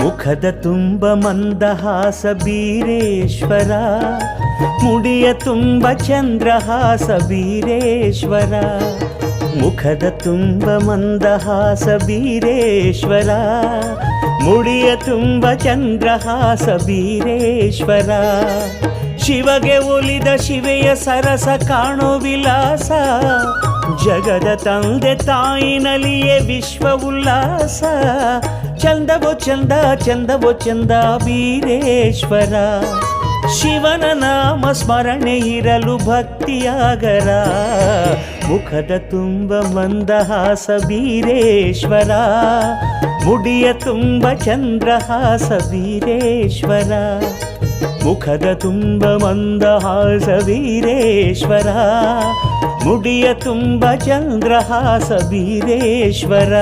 ಮುಖದ ತುಂಬ ಮಂದಹಾಸ ಬೀರೇಶ್ವರ, ಮುಡಿಯ ತುಂಬ ಚಂದ್ರಹಾಸ ಬೀರೇಶ್ವರ, ಮುಖದ ತುಂಬ ಮಂದಹಾಸ ಬೀರೇಶ್ವರ, ಮುಡಿಯ ತುಂಬ ಚಂದ್ರಹಾಸ ಬೀರೇಶ್ವರ. ಶಿವಗೆ ಒಲಿದ ಶಿವೆಯ ಸರಸ ಕಾಣೋ ವಿಲಾಸ, ಜಗದ ತಂದೆ ತಾಯಿನಲ್ಲಿಯೇ ವಿಶ್ವ ಉಲ್ಲಾಸ ಚಂದವೋ ಚಂದ ಚಂದವೋ ಚಂದ ವೀರೇಶ್ವರ. ಶಿವನ ನಾಮ ಸ್ಮರಣೆ ಇರಲು ಭಕ್ತಿಯಾಗರ. ಮುಖದ ತುಂಬ ಮಂದಹಾಸ ವೀರೇಶ್ವರ. ಮುಡಿಯ ತುಂಬ ಚಂದ್ರಹಾಸ ವೀರೇಶ್ವರ. ಮುಖದ ತುಂಬ ಮಂದಹಾಸ ವೀರೇಶ್ವರ. ಮುಡಿಯ ತುಂಬ ಚಂದ್ರಹಾಸ ಬೀರೇಶ್ವರ